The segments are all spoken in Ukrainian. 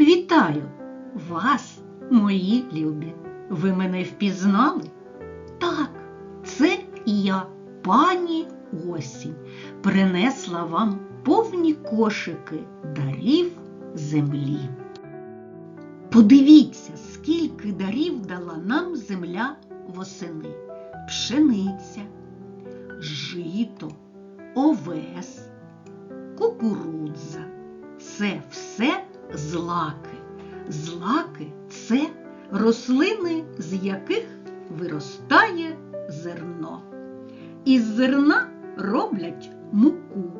Вітаю вас, мої любі. Ви мене впізнали? Так, це я, пані осінь, принесла вам повні кошики дарів землі. Подивіться, скільки дарів дала нам земля восени. Пшениця, жито, овес, кукурудза. Це все злаки. Злаки це рослини, з яких виростає зерно. Із зерна роблять муку,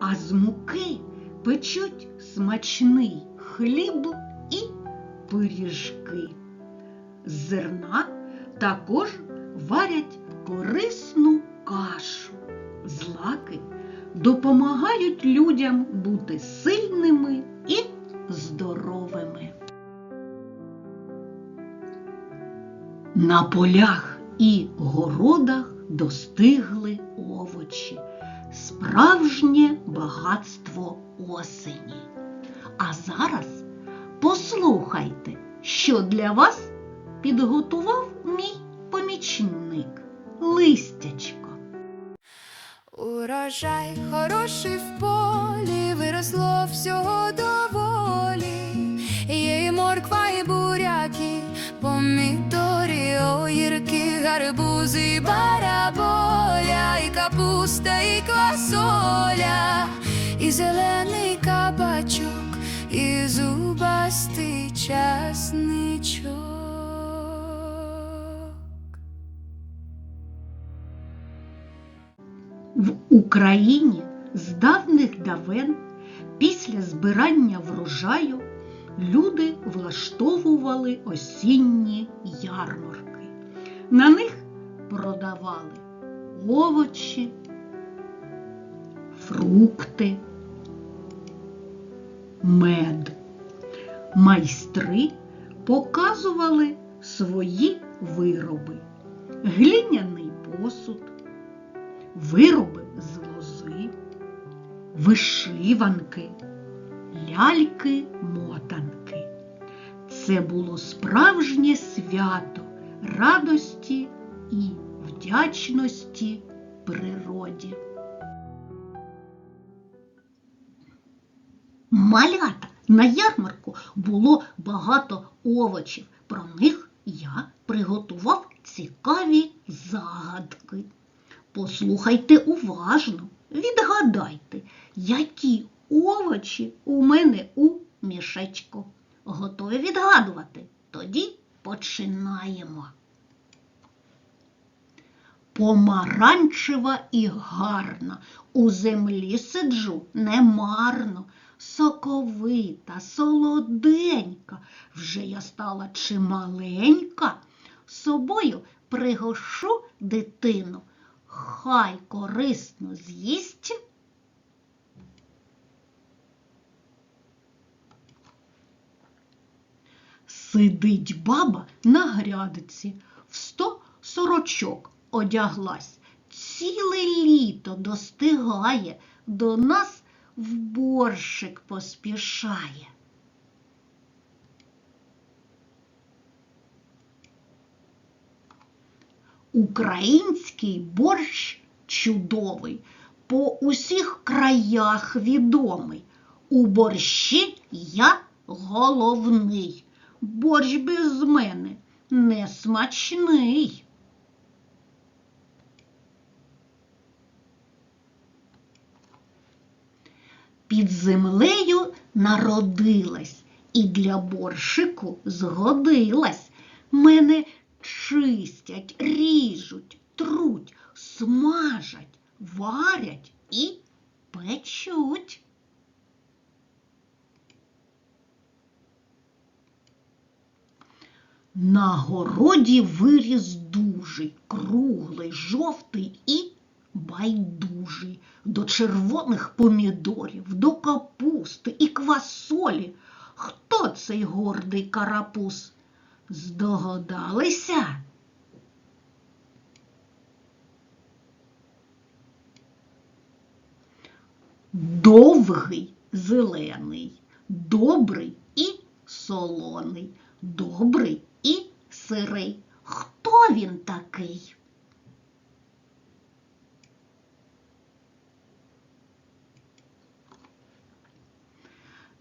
а з муки печуть смачний хліб і пиріжки. З зерна також варять корисну кашу. Злаки допомагають людям бути сильними здоровими. На полях і городах достигли овочі, справжнє багатство осені. А зараз послухайте, що для вас підготував мій помічник листячко. Урожай хороший в полі, виросло всього доволі. Гарбузи, і бараболя, і капуста, і квасоля, і зелений кабачок, і зубастий часничок. В Україні з давних давен після збирання врожаю люди влаштовували осінні ярмарки. На них продавали овочі, фрукти, мед. Майстри показували свої вироби, глиняний посуд, вироби з лози, вишиванки, ляльки-мотанки. Це було справжнє свято радості і вдячності природі. Малята на ярмарку було багато овочів. Про них я приготував цікаві загадки. Послухайте уважно, відгадайте, які овочі у мене у мішечку. Готові відгадувати? Тоді починаємо. Помаранчева і гарна, у землі сиджу немарно, соковита, солоденька, вже я стала чималенька, собою пригошу дитину, хай корисно з'їсть. Сидить баба на грядиці, в сто сорочок одяглась. Ціле літо достигає, до нас в борщик поспішає. Український борщ чудовий, по усіх краях відомий. У борщі я головний. Борщ без мене не смачний. Під землею народилась і для борщику згодилась. Мене чистять, ріжуть, труть, смажать, варять і печуть. На городі виріс дужий, круглий, жовтий і байдужий. До червоних помідорів, до капусти і квасолі. Хто цей гордий карапуз? Здогадалися? Довгий, зелений, добрий і солоний, добрий і сирий. Хто він такий?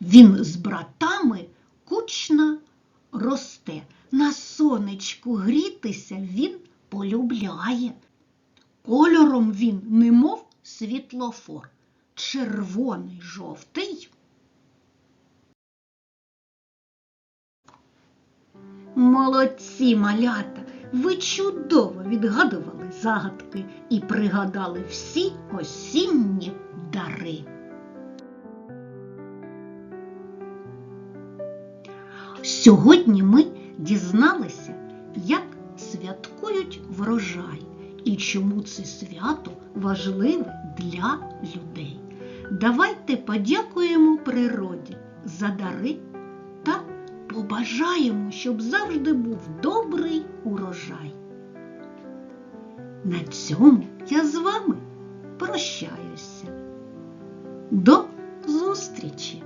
Він з братами кучно росте. На сонечку грітися він полюбляє. Кольором він немов світлофор, червоний, жовтий. Молодці, малята! Ви чудово відгадували загадки і пригадали всі осінні дари. Сьогодні ми дізналися, як святкують врожай і чому це свято важливе для людей. Давайте подякуємо природі за дари побажаємо, щоб завжди був добрий урожай. На цьому я з вами прощаюся. До зустрічі!